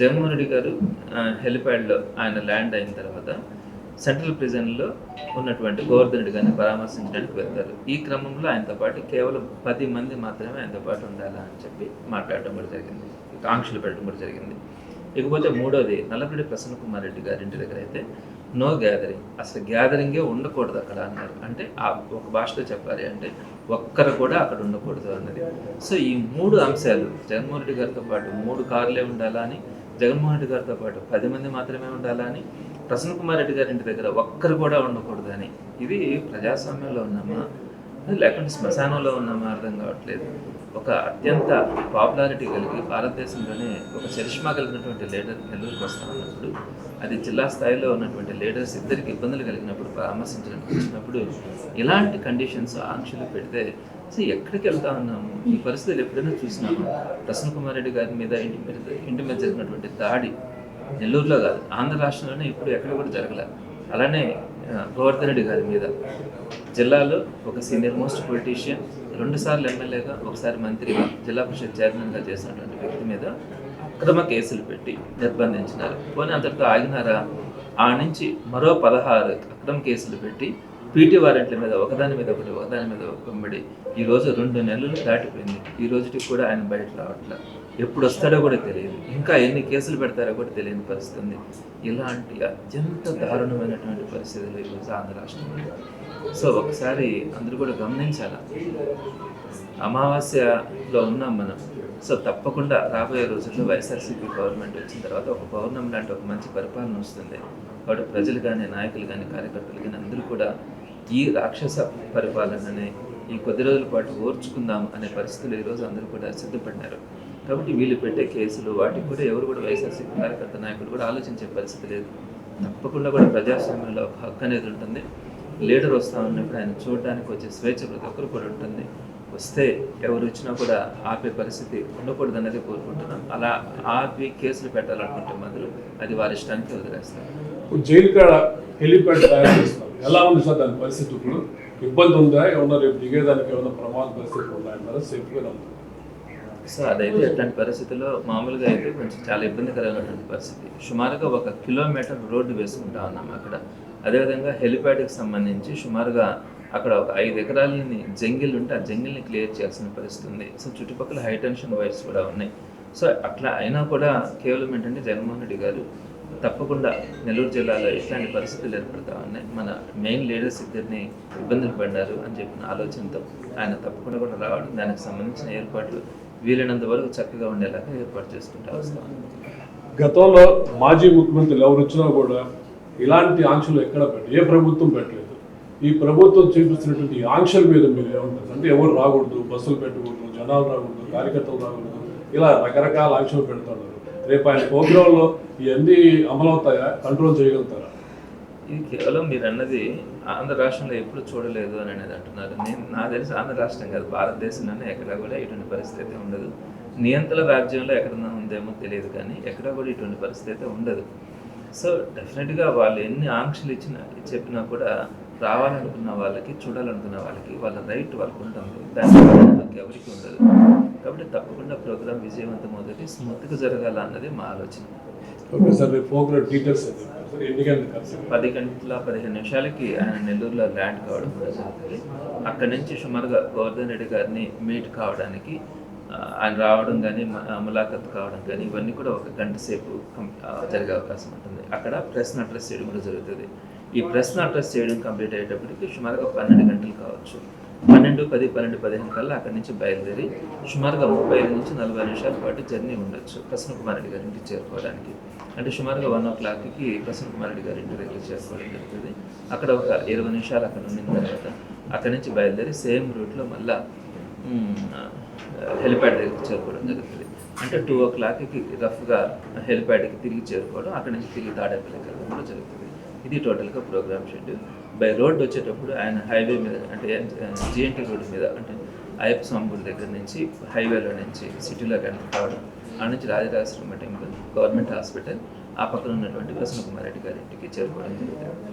జగన్మోహన్ రెడ్డి గారు హెలిప్యాడ్లో ఆయన ల్యాండ్ అయిన తర్వాత సెంట్రల్ ప్రిజన్లో ఉన్నటువంటి గోవర్ధన్ రెడ్డి గారిని పరామర్శించడానికి వెళ్తారు. ఈ క్రమంలో ఆయనతో పాటు కేవలం పది మంది మాత్రమే ఆయనతో పాటు ఉండాలా అని చెప్పి మాట్లాడటం కూడా జరిగింది. ఆంక్షలు పెట్టడం కూడా జరిగింది. ఇకపోతే మూడోది నల్లపల్లి ప్రసన్న కుమార్ రెడ్డి గారి ఇంటి దగ్గర అయితే నో గ్యాదరింగ్. అసలు గ్యాదరింగే ఉండకూడదు అక్కడ అన్నారు. అంటే ఆ ఒక భాషలో చెప్పాలి అంటే ఒక్కరు కూడా అక్కడ ఉండకూడదు అన్నది. సో ఈ మూడు అంశాలు జగన్మోహన్ రెడ్డి గారితో పాటు మూడు కార్లే ఉండాలా అని జగన్మోహన్ రెడ్డి గారితో పాటు పది మంది మాత్రమే ఉండాలా అని ప్రసన్న కుమార్ రెడ్డి గారి ఇంటి దగ్గర ఒక్కరు కూడా ఉండకూడదు అని. ఇది ప్రజాస్వామ్యంలో ఉన్నామా? లేకుంటే శ్మశానంలో ఉన్నామా అర్థం కావట్లేదు. ఒక అత్యంత పాపులారిటీ కలిగి భారతదేశంలోనే ఒక చరిష్మా కలిగినటువంటి లీడర్ నెల్లూరుకి వస్తా ఉన్నప్పుడు అది జిల్లా స్థాయిలో ఉన్నటువంటి లీడర్స్ ఇద్దరికి ఇబ్బందులు కలిగినప్పుడు పరామర్శించడానికి వచ్చినప్పుడు ఇలాంటి కండిషన్స్ ఆంక్షలు పెడితే అసలు ఎక్కడికి వెళ్తా ఉన్నాము? ఈ పరిస్థితులు ఎప్పుడైనా చూసినాము? ప్రసన్న కుమార్ రెడ్డి గారి మీద ఇంటి మీద ఇంటి మీద జరిగినటువంటి దాడి నెల్లూరులో కాదు ఆంధ్ర రాష్ట్రంలోనే ఇప్పుడు ఎక్కడ కూడా జరగలేదు అలానే గోవర్ధన్ రెడ్డి గారి మీద. జిల్లాలో ఒక సీనియర్ మోస్ట్ పొలిటీషియన్ రెండుసార్లు ఎమ్మెల్యేగా ఒకసారి మంత్రిగా జిల్లా పరిషత్ చైర్మన్గా చేసినటువంటి వ్యక్తి మీద అక్రమ కేసులు పెట్టి నిర్బంధించినారు. పోనీ అంతటితో ఆగినారా? ఆ నుంచి మరో పదహారు అక్రమ కేసులు పెట్టి పీటీ వారెంట్ల మీద ఒకదాని మీద ఒకటి ఒకదాని మీద ఒక ఈ రోజు రెండు నెలలు దాటిపోయింది. ఈ రోజుకి కూడా ఆయన బయట రావట్లేదు ఎప్పుడు వస్తాడో కూడా తెలియదు. ఇంకా ఎన్ని కేసులు పెడతారో కూడా తెలియని పరిస్థితి ఉంది ఇలాంటి అత్యంత దారుణమైనటువంటి పరిస్థితులు ఈరోజు ఆంధ్ర రాష్ట్రంలో. సో ఒకసారి అందరూ కూడా గమనించాల? అమావాస్యలో ఉన్నాం మనం. సో తప్పకుండా రాబోయే రోజుల్లో వైఎస్ఆర్సీపీ గవర్నమెంట్ వచ్చిన తర్వాత ఒక పౌర్ణమి లాంటి ఒక మంచి పరిపాలన వస్తుంది. కాబట్టి ప్రజలు కానీ నాయకులు కానీ కార్యకర్తలు కానీ అందరూ కూడా ఈ రాక్షస పరిపాలనని ఈ కొద్ది రోజుల పాటు ఓర్చుకుందాం అనే పరిస్థితులు ఈరోజు అందరూ కూడా సిద్ధపడినారు. కాబట్టి వీళ్ళు పెట్టే కేసులు వాటికి కూడా ఎవరు కూడా వైఎస్ఆర్సీపీ కార్యకర్త నాయకులు కూడా ఆలోచించే పరిస్థితి లేదు. తప్పకుండా కూడా ప్రజాస్వామ్యంలో ఒక హక్కు అనేది ఉంటుంది. లీడర్ వస్తా ఉన్నప్పుడు ఆయన చూడడానికి వచ్చే స్వేచ్ఛ ప్రతి ఒక్కరు కూడా ఉంటుంది. వస్తే ఎవరు వచ్చినా కూడా ఆపే పరిస్థితి ఉండకూడదు అనేది కోరుకుంటున్నాం. అలా ఆపి కేసులు పెట్టాలనుకుంటే మొదలు అది వారి ఇష్టానికి వదిలేస్తారు. ఇప్పుడు జైలు కాడ హెలిప్యాడ్ తయారు ఎలా ఉంది సార్ దాని పరిస్థితి ఇప్పుడు? ఇబ్బంది ఉందా? ఏమన్నా రేపు దిగేదానికి ఏమైనా ప్రమాద పరిస్థితులు ఉన్నాయన్నారా సేఫ్గా ఉంది? సో అదైతే ఎట్లాంటి పరిస్థితుల్లో మామూలుగా అయితే కొంచెం చాలా ఇబ్బందికరమైనటువంటి పరిస్థితి. సుమారుగా ఒక కిలోమీటర్ రోడ్డు వేసుకుంటా ఉన్నాం అక్కడ. అదేవిధంగా హెలిప్యాడ్కి సంబంధించి సుమారుగా అక్కడ ఒక ఐదు ఎకరాలని జంగిల్ ఉంటే ఆ జంగిల్ని క్లియర్ చేయాల్సిన పరిస్థితి ఉంది. సో చుట్టుపక్కల హై టెన్షన్ వైర్స్ కూడా ఉన్నాయి. సో అట్లా అయినా కూడా కేవలం ఏంటంటే జగన్మోహన్ రెడ్డి గారు తప్పకుండా నెల్లూరు జిల్లాలో ఇట్లాంటి పరిస్థితులు ఏర్పడతా ఉన్నాయి. మన మెయిన్ లీడర్స్ ఇద్దరిని ఇబ్బందులు పడ్డారు అని చెప్పిన ఆలోచనతో ఆయన తప్పకుండా కూడా రావడం దానికి సంబంధించిన ఏర్పాట్లు వీలైనంత వరకు చక్కగా ఉండేలాగా ఏర్పాటు చేసుకుంటే అవసరం. గతంలో మాజీ ముఖ్యమంత్రులు ఎవరు వచ్చినా కూడా ఇలాంటి ఆంక్షలు ఎక్కడ పెట్టలేదు ఏ ప్రభుత్వం పెట్టలేదు. ఈ ప్రభుత్వం చూపిస్తున్నటువంటి ఆంక్షల మీద మీరు ఏమంటారు? అంటే ఎవరు రాకూడదు బస్సులు పెట్టకూడదు జనాలు రాకూడదు కార్యకర్తలు రాకూడదు. ఇలా రకరకాల ఆంక్షలు పెడుతున్నారు రేపు ఆయన ప్రోగ్రాంలో ఇవన్నీ అమలవుతాయా? కంట్రోల్ చేయగలుగుతారా? ఇది కేవలం మీరు అన్నది ఆంధ్ర రాష్ట్రంలో ఎప్పుడు చూడలేదు అని అనేది అంటున్నారు. నేను నా తెలిసి ఆంధ్ర రాష్ట్రం కాదు భారతదేశంలోనే ఎక్కడా కూడా ఇటువంటి పరిస్థితి అయితే ఉండదు. నియంత్రణ రాజ్యంలో ఎక్కడన్నా ఉందేమో తెలియదు కానీ ఎక్కడా కూడా ఇటువంటి పరిస్థితి అయితే ఉండదు. సో డెఫినెట్గా వాళ్ళు ఎన్ని ఆంక్షలు ఇచ్చినా చెప్పినా కూడా రావాలనుకున్న వాళ్ళకి చూడాలనుకున్న వాళ్ళకి వాళ్ళ రైట్ వాళ్ళకు ఉంటుంది దాని ఎవరికి ఉండదు. కాబట్టి తప్పకుండా ప్రోగ్రామ్ విజయవంతం అవుతుంది. స్మూత్గా జరగాల అన్నది మా ఆలోచన. ఓకే సార్ మీ ప్రోగ్రామ్ డీటెయిల్స్ పది గంటల పదిహేను నిమిషాలకి ఆయన నెల్లూరులో ల్యాండ్ కావడం కూడా జరుగుతుంది అక్కడి నుంచి సుమారుగా గోవర్ధన్ రెడ్డి గారిని మీట్ కావడానికి ఆయన రావడం కానీ ములాఖత్ కావడం కానీ ఇవన్నీ కూడా ఒక గంట సేపు జరిగే అవకాశం ఉంటుంది. అక్కడ ప్రశ్న అడ్రస్ చేయడం కూడా జరుగుతుంది. ఈ ప్రశ్న అడ్రస్ చేయడం కంప్లీట్ అయ్యేటప్పటికి సుమారుగా పన్నెండు గంటలు కావచ్చు. పన్నెండు పది పన్నెండు పదిహేను కల్లా అక్కడి నుంచి బయలుదేరి సుమారుగా ముప్పై ఐదు నుంచి నలభై నిమిషాల పాటు జర్నీ ఉండొచ్చు. ప్రసన్న కుమార్ రెడ్డి గారి ఇంటికి చేరుకోవడానికి. అంటే సుమారుగా వన్ ఓ క్లాక్కి ప్రసన్న కుమార్ రెడ్డి గారి ఇంటి దగ్గర చేరుకోవడం జరుగుతుంది. అక్కడ ఒక ఇరవై నిమిషాలు అక్కడ ఉండిన తర్వాత అక్కడి నుంచి బయలుదేరి సేమ్ రూట్లో మళ్ళా హెలిప్యాడ్ దగ్గరికి చేరుకోవడం జరుగుతుంది. అంటే టూ ఓ క్లాక్కి రఫ్గా హెలిప్యాడ్కి తిరిగి చేరుకోవడం అక్కడి నుంచి తిరిగి తాడేపల్లికి వెళ్ళడం కూడా జరుగుతుంది. ఇది టోటల్గా ప్రోగ్రామ్ షెడ్యూల్. బై రోడ్ వచ్చేటప్పుడు ఆయన హైవే మీద అంటే జిఎన్టీ రోడ్ మీద అంటే అయ్యప్ప స్వామి దగ్గర నుంచి హైవేలో నుంచి సిటీలో ఎంటర్ కావడం ఆ నుంచి రాజరాజేశ్వరం టెంపుల్ గవర్నమెంట్ హాస్పిటల్ ఆ పక్కన ఉన్నటువంటి ప్రసన్న కుమార్ రెడ్డి గారి ఇంటికి చేరుకోవడం జరుగుతుంది.